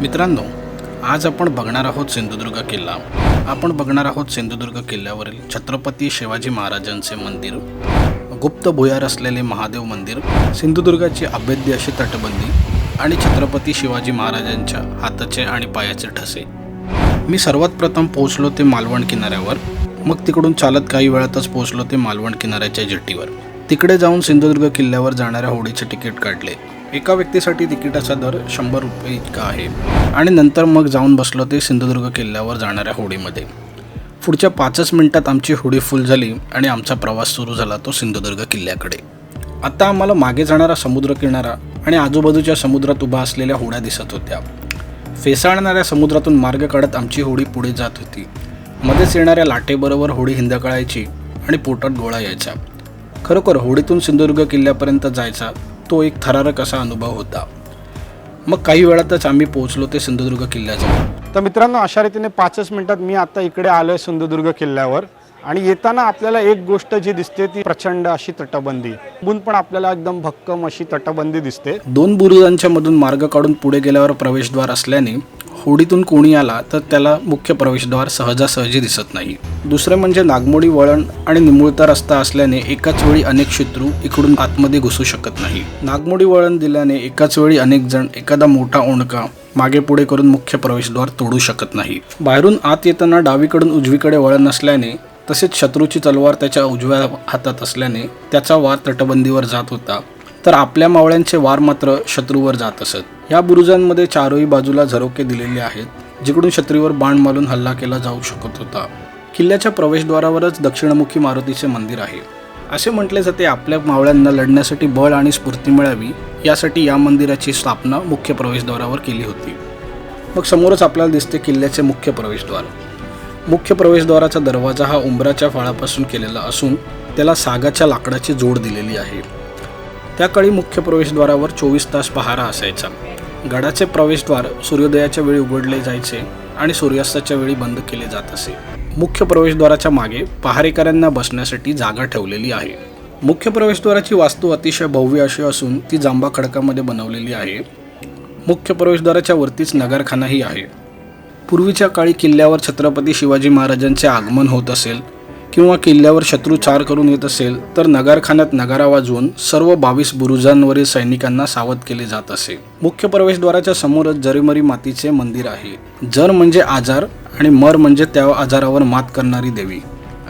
मित्रांनो आज आपण बघणार आहोत सिंधुदुर्ग किल्ला. आपण बघणार आहोत सिंधुदुर्ग किल्ल्यावरील छत्रपती शिवाजी महाराजांचे मंदिर गुप्त भुयार असलेले महादेव मंदिर सिंधुदुर्गाची अभेद्य अशी तटबंदी आणि छत्रपती शिवाजी महाराजांच्या हाताचे आणि पायाचे ठसे. मी सर्वात प्रथम पोहोचलो ते मालवण किनाऱ्यावर मग तिकडून चालत काही वेळातच पोहोचलो ते मालवण किनाऱ्याच्या जेटीवर. तिकडे जाऊन सिंधुदुर्ग किल्ल्यावर जाणाऱ्या होडीचे तिकीट काढले. एका व्यक्तीसाठी तिकिटाचा दर शंभर रुपये इतका आहे. आणि नंतर मग जाऊन बसलो ते सिंधुदुर्ग किल्ल्यावर जाणाऱ्या होडीमध्ये. पुढच्या पाचच मिनिटात आमची होडी फुल झाली आणि आमचा प्रवास सुरू झाला तो सिंधुदुर्ग किल्ल्याकडे. आता आम्हाला मागे जाणारा समुद्र किनारा आणि आजूबाजूच्या समुद्रात उभा असलेल्या होड्या दिसत होत्या. फेसाळणाऱ्या समुद्रातून मार्ग काढत आमची होडी पुढे जात होती. मध्येच येणाऱ्या लाटेबरोबर होडी हिंदकळायची आणि पोटात गोळा यायचा. खरोखर होडीतून सिंधुदुर्ग किल्ल्यापर्यंत जायचा तो एक थरारक असा अनुभव होता. मग काही वेळातच आम्ही पोहोचलो ते सिंधुदुर्ग किल्ल्याजवळ. तर मित्रांनो अशा रीतीने पाचच मिनिटात मी आता इकडे आलोय सिंधुदुर्ग किल्ल्यावर आणि येताना आपल्याला एक गोष्ट जी दिसते ती प्रचंड अशी तटबंदी. पण आपल्याला एकदम भक्कम अशी तटबंदी दिसते. दोन बुरुजांच्या मधून मार्ग काढून पुढे गेल्यावर प्रवेशद्वार असल्याने होडीतून कोणी आला तर त्याला मुख्य प्रवेशद्वार सहजासहजी दिसत नाही. दुसरे म्हणजे नागमोडी वळण आणि निमुळता रस्ता असल्याने एकाच वेळी अनेक शत्रू इकडून आतमध्ये घुसू शकत नाही. नागमोडी वळण दिल्याने एकाच वेळी अनेक जण एखादा मोठा ओंडका मागे पुढे करून मुख्य प्रवेशद्वार तोडू शकत नाही. बाहेरून आत येताना डावीकडून उजवीकडे वळण असल्याने तसेच शत्रूची तलवार त्याच्या उजव्या हातात असल्याने त्याचा वार तटबंदीवर जात होता. तर आपल्या मावळ्यांचे वार मात्र शत्रूवर जात असत. या बुरुजांमध्ये चारही बाजूला झरोके दिलेले आहेत जिकडून शत्रूवर बाण मारून हल्ला केला जाऊ शकत होता. किल्ल्याच्या प्रवेशद्वारावरच दक्षिणमुखी मारुतीचे मंदिर आहे. असे म्हटले जाते आपल्या मावळ्यांना लढण्यासाठी बळ आणि स्फूर्ती मिळावी यासाठी या मंदिराची स्थापना मुख्य प्रवेशद्वारावर केली होती. मग समोरच आपल्याला दिसते किल्ल्याचे मुख्य प्रवेशद्वार. मुख्य प्रवेशद्वाराचा दरवाजा हा उंबराच्या फळापासून केलेला असून त्याला सागाच्या लाकडाची जोड दिलेली आहे. त्या काळी मुख्य प्रवेशद्वारावर चोवीस तास पहारा असायचा. गडाचे प्रवेशद्वार सूर्योदयाच्या वेळी उघडले जायचे आणि सूर्यास्ताच्या वेळी बंद केले जात असे. मुख्य प्रवेशद्वाराच्या मागे पहारेकऱ्यांना बसण्यासाठी जागा ठेवलेली आहे. मुख्य प्रवेशद्वाराची वास्तू अतिशय भव्य अशी असून ती जांबा खडकामध्ये बनवलेली आहे. मुख्य प्रवेशद्वाराच्या वरतीच नगरखानाही आहे. पूर्वीच्या काळी किल्ल्यावर छत्रपती शिवाजी महाराजांचे आगमन होत असेल किंवा किल्ल्यावर शत्रू चार करून येत असेल तर नगारखान्यात नगारा वाजवून सर्व बावीस बुरुजांवरील सैनिकांना सावध केले जात असे. मुख्य प्रवेशद्वाराच्या समोरच जरीमरी मातीचे मंदिर आहे. जर म्हणजे आजार आणि मर म्हणजे त्या आजारावर मात करणारी देवी.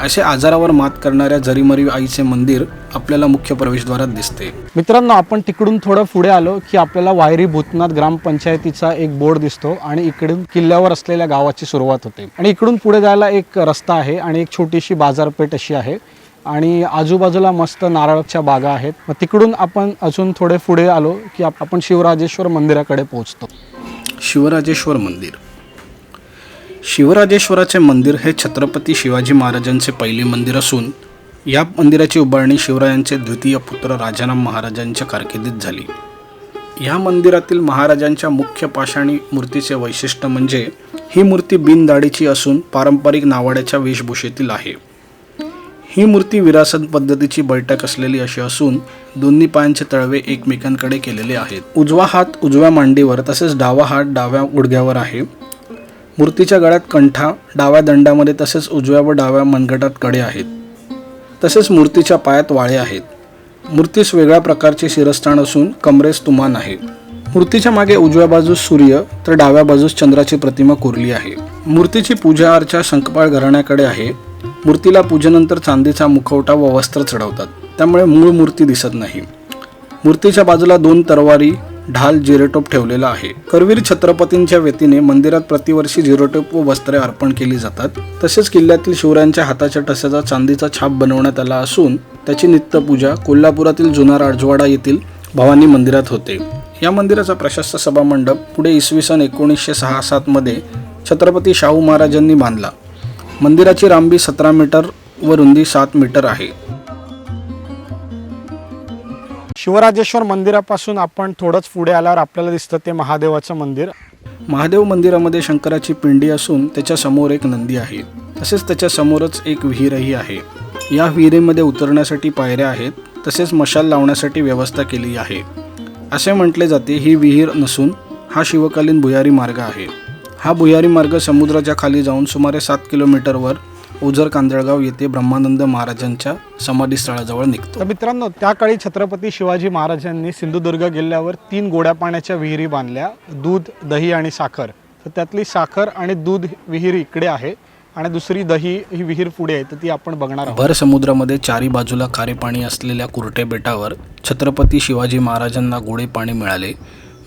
असे आजारावर मात करणाऱ्या जरीमरी आईचे मंदिर आपल्याला मुख्य प्रवेशद्वारात दिसते. मित्रांनो आपण तिकडून थोडं पुढे आलो की आपल्याला वायरी भूतनाथ ग्रामपंचायतीचा एक बोर्ड दिसतो आणि इकडून किल्ल्यावर असलेल्या गावाची सुरुवात होते. आणि इकडून पुढे जायला एक रस्ता आहे आणि एक छोटीशी बाजारपेठ अशी आहे. आणि आजूबाजूला मस्त नारळाच्या बागा आहेत. मग तिकडून आपण अजून थोडे पुढे आलो की आप- आपण शिवराजेश्वर मंदिराकडे पोहोचतो. शिवराजेश्वर मंदिर. शिवराजेश्वराचे मंदिर हे छत्रपती शिवाजी महाराजांचे पहिले मंदिर असून या मंदिराची उभारणी शिवरायांचे द्वितीय पुत्र राजाराम महाराजांच्या कारकिर्दीत झाली. या मंदिरातील महाराजांच्या मुख्य पाषाणी मूर्तीचे वैशिष्ट्य म्हणजे ही मूर्ती बिनदाडीची असून पारंपरिक नावाड्याच्या वेशभूषेतील आहे. ही मूर्ती विरासत पद्धतीची बैठक असलेली अशी असून दोन्ही पायांचे तळवे एकमेकांकडे केलेले आहेत. उजवा हात उजव्या मांडीवर तसेच डावा हात डाव्या गुडघ्यावर आहे. मूर्तीच्या गळ्यात कंठा डाव्या दंडामध्ये तसेच उजव्या व डाव्या मनगटात कडे आहेत. तसेच मूर्तीच्या पायात वाळे आहेत. मूर्तीस वेगळ्या प्रकारचे शिरस्थान असून कमरेस तुमान आहे. मूर्तीच्या मागे उजव्या बाजूस सूर्य तर डाव्या बाजूस चंद्राची प्रतिमा कोरली आहे. मूर्तीची पूजा अर्चा शंखपाळ घराण्याकडे आहे. मूर्तीला पूजेनंतर चांदीचा मुखवटा व वस्त्र चढवतात. त्यामुळे मूळ मूर्ती दिसत नाही. मूर्तीच्या बाजूला दोन तरवारी ढाल जिरेटोप ठेवलेला आहे. करवीर छत्रपतींच्या वतीने मंदिरात प्रतिवर्षी जिरोटोप व वस्त्रे अर्पण केली जातात. तसेच किल्ल्यातील शिवरायांच्या हाताच्या ठस्याचा चांदीचा छाप बनवण्यात आला असून त्याची नित्यपूजा कोल्हापुरातील जुना राजवाडा येथील भवानी मंदिरात होते. या मंदिराचा प्रशस्त सभा मंडप पुढे इसवी सन एकोणीसशे सहा सातमध्ये छत्रपती शाहू महाराजांनी बांधला. मंदिराची लांबी सतरा मीटर व रुंदी सात मीटर आहे. शिवराजेश्वर मंदिरापासून आपण थोडंच पुढे आल्यावर आपल्याला दिसतं ते महादेवाचं मंदिर. महादेव मंदिरामध्ये शंकराची पिंडी असून त्याच्यासमोर एक नंदी आहे. तसेच त्याच्या समोरच एक विहीरही आहे. या विहिरीमध्ये उतरण्यासाठी पायऱ्या आहेत तसेच मशाल लावण्यासाठी व्यवस्था केली आहे. असे म्हटले जाते ही विहीर नसून हा शिवकालीन भुयारी मार्ग आहे. हा भुयारी मार्ग समुद्राच्या खाली जाऊन सुमारे सात किलोमीटरवर ओझर कांदळगाव येथे ब्रह्मानंद महाराजांच्या समाधीस्थळाजवळ निघतो. तर मित्रांनो त्या काळी छत्रपती शिवाजी महाराजांनी सिंधुदुर्ग किल्ल्यावर तीन गोड्या पाण्याच्या विहिरी बांधल्या दूध दही आणि साखर. तर त्यातली साखर आणि दूध विहीर इकडे आहे आणि दुसरी दही ही विहीर पुढे आहे तर ती आपण बघणार आहोत. भर समुद्रामध्ये चारी बाजूला खारे पाणी असलेल्या कुरटे बेटावर छत्रपती शिवाजी महाराजांना गोडे पाणी मिळाले.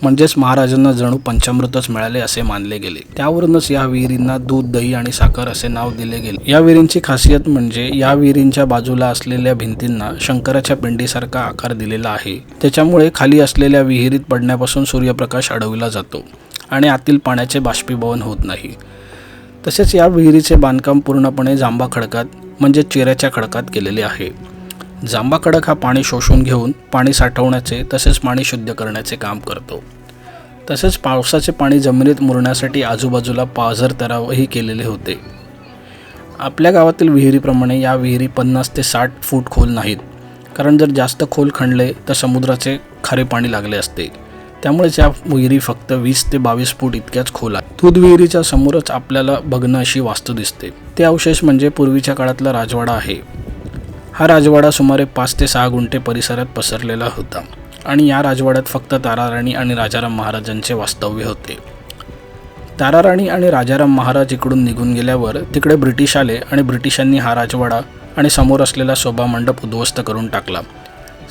म्हणजेच महाराजांना जणू पंचामृतच मिळाले असे मानले गेले. त्यावरूनच या विहिरींना दूध दही आणि साखर असे नाव दिले गेले. या विहिरींची खासियत म्हणजे या विहिरींच्या बाजूला असलेल्या भिंतींना शंकराच्या पिंडीसारखा आकार दिलेला आहे. त्याच्यामुळे खाली असलेल्या विहिरीत पडण्यापासून सूर्यप्रकाश अडविला जातो आणि आतील पाण्याचे बाष्पीभवन होत नाही. तसेच या विहिरीचे बांधकाम पूर्णपणे जांबा खडकात म्हणजे चिऱ्याच्या खडकात केलेले आहे. जांबा कडक हा पाणी शोषून घेऊन पाणी साठवण्याचे तसेच पाणी शुद्ध करण्याचे काम करतो. तसेच पावसाचे पाणी जमिनीत मुरण्यासाठी आजूबाजूला पाझर तरावही केलेले होते. आपल्या गावातील विहिरीप्रमाणे या विहिरी पन्नास ते साठ फूट खोल नाहीत. कारण जर जास्त खोल खणले तर समुद्राचे खारे पाणी लागले असते. त्यामुळेच या विहिरी फक्त वीस ते बावीस फूट इतक्याच खोल आहेत. दूध विहिरीच्या समोरच आपल्याला बघणं अशी वास्तू दिसते. ते अवशेष म्हणजे पूर्वीच्या काळातला राजवाडा आहे. हा राजवाडा सुमारे पाच ते सहा गुंठे परिसरात पसरलेला होता आणि या राजवाड्यात फक्त ताराराणी आणि राजाराम महाराजांचे वास्तव्य होते. ताराराणी आणि राजाराम महाराज इकडून निघून गेल्यावर तिकडे ब्रिटिश आले आणि ब्रिटिशांनी हा राजवाडा आणि समोर असलेला शोभा मंडप उद्ध्वस्त करून टाकला.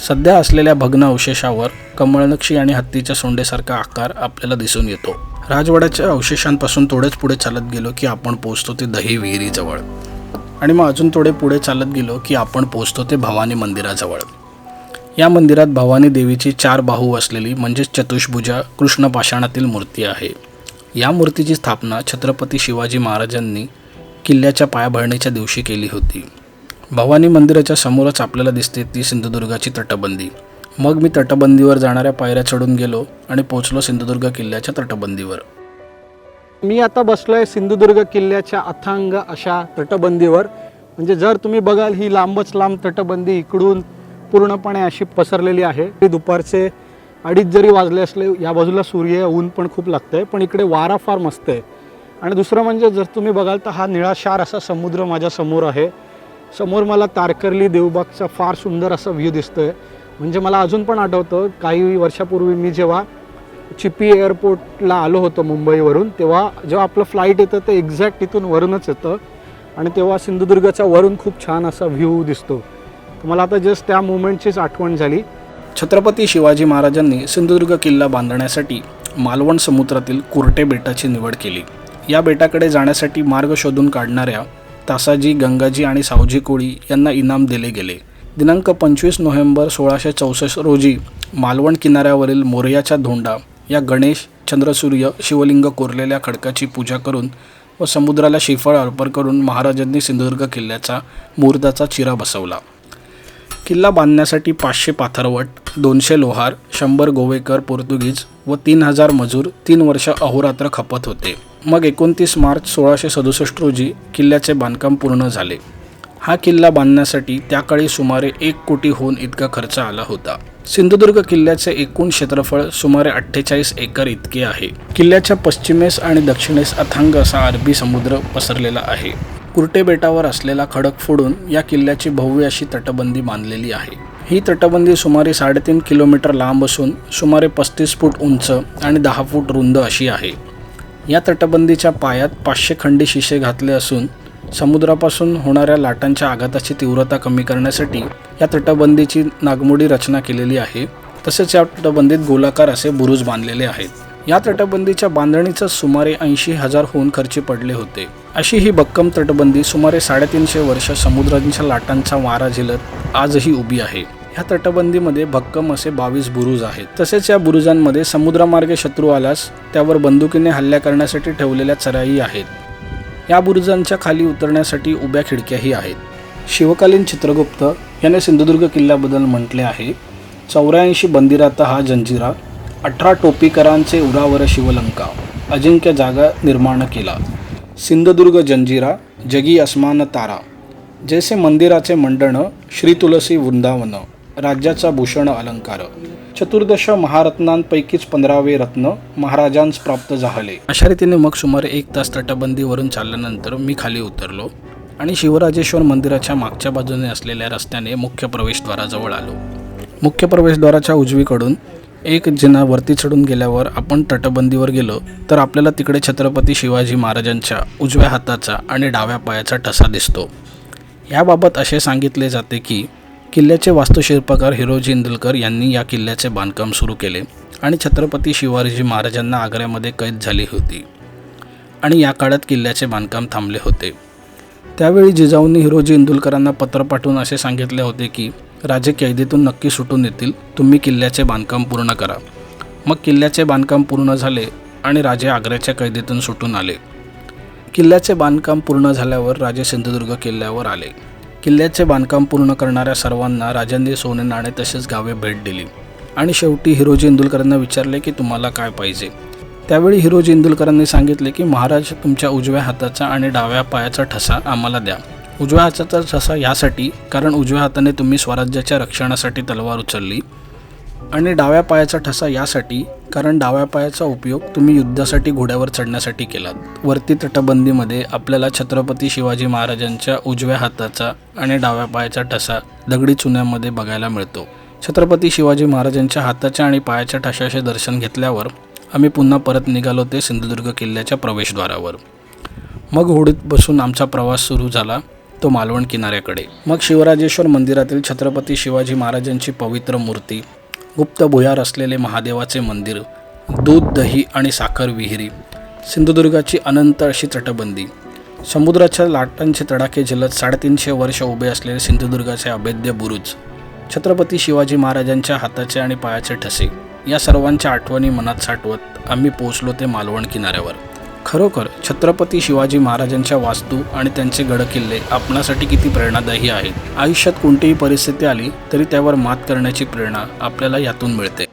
सध्या असलेल्या भग्न अवशेषावर कमळनक्षी आणि हत्तीच्या सोंडेसारखा आकार आपल्याला दिसून येतो. राजवाड्याच्या अवशेषांपासून थोडेच पुढे चालत गेलो की आपण पोहोचतो ते दही विहिरीजवळ आणि मग अजून थोडे पुढे चालत गेलो की आपण पोहोचतो ते भवानी मंदिराजवळ. या मंदिरात भवानी देवीची चार बाहू असलेली म्हणजेच चतुष्भुजा कृष्णपाषाणातील मूर्ती आहे. या मूर्तीची स्थापना छत्रपती शिवाजी महाराजांनी किल्ल्याच्या पायाभरणीच्या दिवशी केली होती. भवानी मंदिराच्या समोरच आपल्याला दिसते ती सिंधुदुर्गाची तटबंदी. मग मी तटबंदीवर जाणाऱ्या पायऱ्या चढून गेलो आणि पोचलो सिंधुदुर्ग किल्ल्याच्या तटबंदीवर. मी आता बसलोय सिंधुदुर्ग किल्ल्याच्या अथांग अशा तटबंदीवर. म्हणजे जर तुम्ही बघाल ही लांबच लांब तटबंदी इकडून पूर्णपणे अशी पसरलेली आहे. दुपारचे अडीच जरी वाजले असले या बाजूला सूर्य ऊन पण खूप लागतंय पण इकडे वारा फार मस्त आहे. आणि दुसरं म्हणजे जर तुम्ही बघाल तर हा निळाशार असा समुद्र माझ्यासमोर आहे. समोर मला तारकर्ली देवबागचा फार सुंदर असा व्ह्यू दिसतोय. म्हणजे मला अजून पण आठवतं काही वर्षापूर्वी मी जेव्हा चिपी एअरपोर्टला आलो होतो मुंबईवरून तेव्हा जेव्हा आपलं फ्लाईट येतं ते एक्झॅक्ट तिथून वरूनच येतं. आणि तेव्हा सिंधुदुर्गचा वरून खूप छान असा व्ह्यू दिसतो. मला आता जस्ट त्या मुवमेंटचीच आठवण झाली. छत्रपती शिवाजी महाराजांनी सिंधुदुर्ग किल्ला बांधण्यासाठी मालवण समुद्रातील कुर्टे बेटाची निवड केली. या बेटाकडे जाण्यासाठी मार्ग शोधून काढणाऱ्या तासाजी गंगाजी आणि सावजी कोळी यांना इनाम दिले गेले. दिनांक पंचवीस नोव्हेंबर सोळाशे चौसष्ट रोजी मालवण किनाऱ्यावरील मोरयाच्या धोंडा या गणेश चंद्रसूर्य शिवलिंग कोरलेल्या खडकाची पूजा करून व समुद्राला श्रीफळ अर्पण करून महाराजांनी सिंधुदुर्ग किल्ल्याचा मुहूर्ताचा चिरा बसवला. किल्ला बांधण्यासाठी पाचशे पाथरवट दोनशे लोहार शंभर गोवेकर पोर्तुगीज व तीन हजार मजूर तीन वर्ष अहोरात्र खपत होते. मग एकोणतीस मार्च सोळाशे सदुसष्ट रोजी किल्ल्याचे बांधकाम पूर्ण झाले. हा किल्ला बांधण्यासाठी त्याकाळी सुमारे एक कोटीहून इतका खर्च आला होता. सिंधुदुर्ग किल्ल्याचे एकूण क्षेत्रफळ सुमारे अठ्ठेचाळीस एकर इतके आहे. किल्ल्याच्या पश्चिमेस आणि दक्षिणेस अथांग असा अरबी समुद्र पसरलेला आहे. कुर्टे बेटावर असलेला खडक फोडून या किल्ल्याची भव्य अशी तटबंदी बांधलेली आहे. ही तटबंदी सुमारे साडेतीन किलोमीटर लांब असून सुमारे पस्तीस फूट उंच आणि दहा फूट रुंद अशी आहे. या तटबंदीच्या पायात पाचशे खंडी शिशे घातले असून समुद्रापासून होणाऱ्या लाटांच्या आघाताची तीव्रता कमी करण्यासाठी या तटबंदीची नागमोडी रचना केलेली आहे. तसेच या तटबंदीत गोलाकार असे बुरुज बांधलेले आहेत. या तटबंदीच्या बांधणीचं सुमारे ऐंशी हजार होऊन खर्ची पडले होते. अशी ही भक्कम तटबंदी सुमारे साडेतीनशे वर्ष समुद्राच्या लाटांचा वारा झेलत आजही उभी आहे. ह्या तटबंदीमध्ये भक्कम असे बावीस बुरुज आहेत. तसेच या बुरुजांमध्ये समुद्रमार्गे शत्रू आल्यास त्यावर बंदुकीने हल्ला करण्यासाठी ठेवलेल्या चराई आहेत. या बुरुजांच्या खाली उतरण्यासाठी उभ्या खिडक्याही आहेत. शिवकालीन चित्रगुप्त याने सिंधुदुर्ग किल्ल्याबद्दल म्हटले आहे चौऱ्याऐंशी बंदिरात हा जंजिरा अठरा टोपीकरांचे उरावर शिवलंका अजिंक्य जागा निर्माण केला. सिंधुदुर्ग जंजिरा जगी अस्मान तारा जैसे मंदिराचे मंडण श्री तुलसी वृंदावन राज्याचा भूषण अलंकार. चतुर्दश महारत्नांपैकीच पंधरावे रत्न महाराजांस प्राप्त झाले. अशा रीतीने मग सुमारे एक तास तटबंदीवरून चालल्यानंतर मी खाली उतरलो आणि शिवराजेश्वर मंदिराच्या मागच्या बाजूने असलेल्या रस्त्याने मुख्य प्रवेशद्वाराजवळ आलो. मुख्य प्रवेशद्वाराच्या उजवीकडून एक जिना वरती चढून गेल्यावर आपण तटबंदीवर गेलो तर आपल्याला तिकडे छत्रपती शिवाजी महाराजांच्या उजव्या हाताचा आणि डाव्या पायाचा ठसा दिसतो. याबाबत असे सांगितले जाते की किल्ल्याचे वास्तुशिल्पकार हिरोजी इंदुलकर यांनी या किल्ल्याचे बांधकाम सुरू केले आणि छत्रपती शिवाजी महाराजांना आग्र्यामध्ये कैद झाली होती. आणि या काळात किल्ल्याचे बांधकाम थांबले होते. त्यावेळी जिजाऊंनी हिरोजी इंदुलकरांना पत्र पाठवून असे सांगितले होते की राजे कैदेतून नक्की सुटून येतील. तुम्ही किल्ल्याचे बांधकाम पूर्ण करा. मग किल्ल्याचे बांधकाम पूर्ण झाले आणि राजे आग्र्याच्या कैदेतून सुटून आले. किल्ल्याचे बांधकाम पूर्ण झाल्यावर राजे सिंधुदुर्ग किल्ल्यावर आले. किल्ल्याचे बांधकाम पूर्ण करणाऱ्या सर्वांना राजांनी सोने नाणे तसेच गावे भेट दिली. आणि शेवटी हिरोजी इंदुलकरांना विचारले की तुम्हाला काय पाहिजे? त्यावेळी हिरोजी इंदुलकरांनी सांगितले की महाराज तुमच्या उजव्या हाताचा आणि डाव्या पायाचा ठसा आम्हाला द्या. उजव्या हाताचा ठसा यासाठी कारण उजव्या हाताने तुम्ही स्वराज्याच्या रक्षणासाठी तलवार उचलली. आणि डाव्या पायाचा ठसा यासाठी कारण डाव्या पायाचा उपयोग तुम्ही युद्धासाठी घोड्यावर चढण्यासाठी केलात. वरती तटबंदीमध्ये आपल्याला छत्रपती शिवाजी महाराजांच्या उजव्या हाताचा आणि डाव्या पायाचा ठसा दगडी चुन्यामध्ये बघायला मिळतो. छत्रपती शिवाजी महाराजांच्या हाताच्या आणि पायाच्या ठशाचे दर्शन घेतल्यावर आम्ही पुन्हा परत निघालो ते सिंधुदुर्ग किल्ल्याच्या प्रवेशद्वारावर. मग होडीत बसून आमचा प्रवास सुरू झाला तो मालवण किनाऱ्याकडे. मग शिवराजेश्वर मंदिरातील छत्रपती शिवाजी महाराजांची पवित्र मूर्ती गुप्त भुयार असलेले महादेवाचे मंदिर दूध दही आणि साखर विहिरी सिंधुदुर्गाची अनंत अशी तटबंदी समुद्राच्या लाटांचे तडाखे झेलत साडेतीनशे वर्ष उभे असलेले सिंधुदुर्गाचे अभेद्य बुरुज छत्रपती शिवाजी महाराजांच्या हाताचे आणि पायाचे ठसे या सर्वांच्या आठवणी मनात साठवत आम्ही पोचलो ते मालवण किनाऱ्यावर. खरोखर छत्रपती शिवाजी महाराजांच्या वास्तू आणि त्यांचे गडकिल्ले आपणासाठी किती प्रेरणादायी आहेत? आयुष्यात कोणतीही परिस्थिती आली तरी त्यावर मात करण्याची प्रेरणा आपल्याला यातून मिळते.